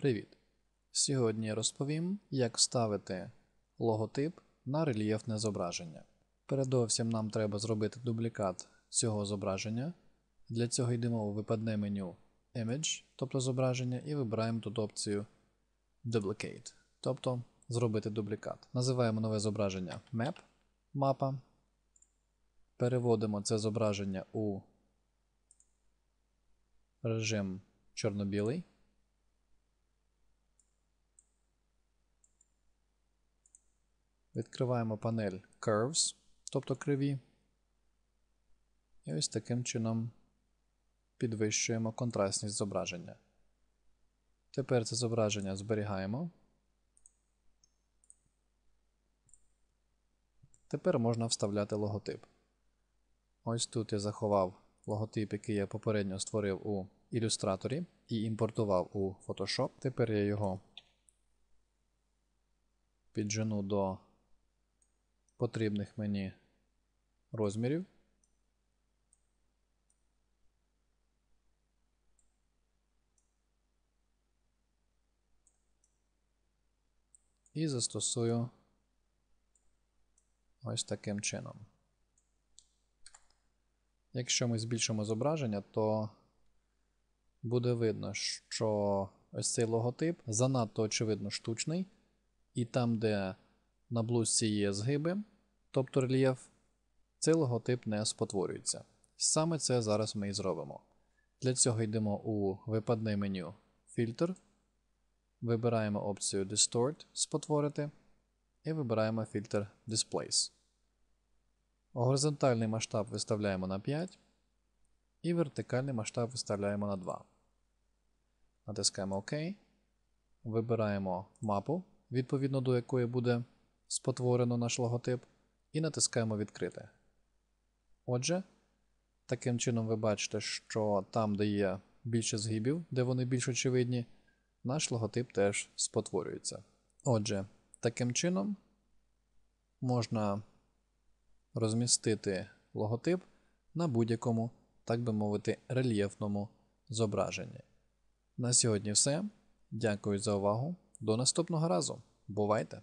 Привіт! Сьогодні розповім, як вставити логотип на рельєфне зображення. Передовсім нам треба зробити дублікат цього зображення. Для цього йдемо у випадне меню Image, тобто зображення, і вибираємо тут опцію Duplicate, тобто зробити дублікат. Називаємо нове зображення Map, мапа. Переводимо це зображення у режим чорно-білий. Відкриваємо панель Curves, тобто криві. І ось таким чином підвищуємо контрастність зображення. Тепер це зображення зберігаємо. Тепер можна вставляти логотип. Ось тут я заховав логотип, який я попередньо створив у ілюстраторі і імпортував у Photoshop. Тепер я його піджену до потрібних мені розмірів. І застосую ось таким чином. Якщо ми збільшимо зображення, то буде видно, що ось цей логотип занадто очевидно штучний, і там, де на блузці є згиби, тобто рельєф, цей логотип не спотворюється. Саме це зараз ми і зробимо. Для цього йдемо у випадне меню Фільтр, вибираємо опцію Distort спотворити і вибираємо фільтр Displace. Горизонтальний масштаб виставляємо на 5 і вертикальний масштаб виставляємо на 2. Натискаємо ОК. Вибираємо мапу, відповідно до якої буде спотворено наш логотип, і натискаємо Відкрити. Отже, таким чином ви бачите, що там, де є більше згибів, де вони більш очевидні, наш логотип теж спотворюється. Отже, таким чином можна розмістити логотип на будь-якому, так би мовити, рельєфному зображенні. На сьогодні все. Дякую за увагу. До наступного разу. Бувайте!